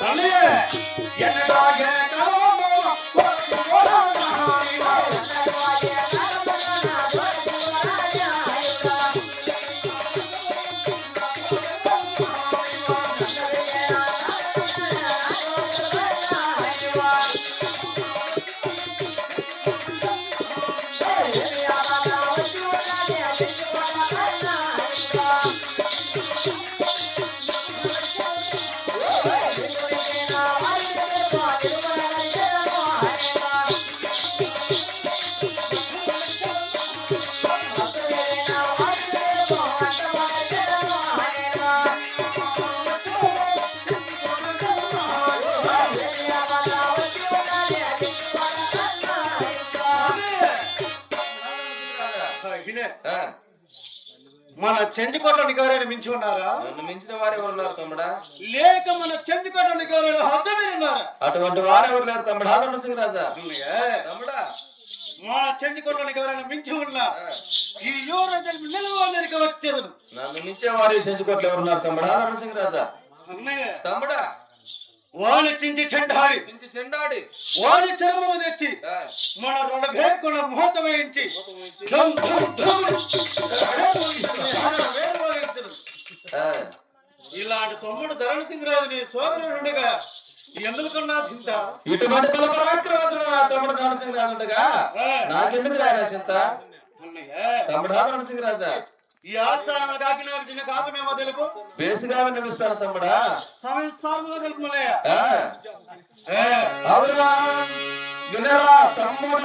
தமிழ என்னடாக ఆ, మన చెంచుకోవడానికి ఎవరైనా మించి ఉన్నారా? నన్ను మించిన వారు ఎవరు ఉన్నారు తమ్ముడా? లేక మన చెంచుకోవడానికి ఎవరైనా హద్దు మీద ఉన్నారా? అటువంటి వారు ఎవరు లేరు తమ్ముడా? రణసింగ్ రాజా అన్నయ్య, తమ్ముడా. మన చెంచుకోవడానికి ఎవరైనా మించి ఉన్నా. ఈ యువరాజు నిలవడానికి వచ్చేదను. నన్ను మించే వారు సెంచుకోట్లు ఎవరు ఉన్నారు తమ్ముడా? రణసింగ్ రాజా అన్నయ్య తమ్ముడా. వాళ్ళు చించి చెండాడి మించి సెండాడి వాళ్ళు చర్మము తెచ్చి మన రెండు భేకుల ముహూర్త వేయించి ఇలాంటి తమ్ముడు ధరణ సింగ్ రాజు నీ సోదరుడుగా ఎందుకన్నా చింత? ఇటువంటి పరాక్రమవంతుడు నా తమ్ముడు రణసింగ్ రాజు ఉండగా నాకెందుకు రాయన చింత? తమ్ముడా రణసింగ్ రాజా ఈ ఆస్థాన కాకిన చిన్న కాకమేమో తెలుపు బేసిగా విన్నవిస్తాను తమ్ముడా సమయం సార్లుగా తెలుపు మల్లయ్య ఆ, ఏ, అవునా వినరా తమ్ముడ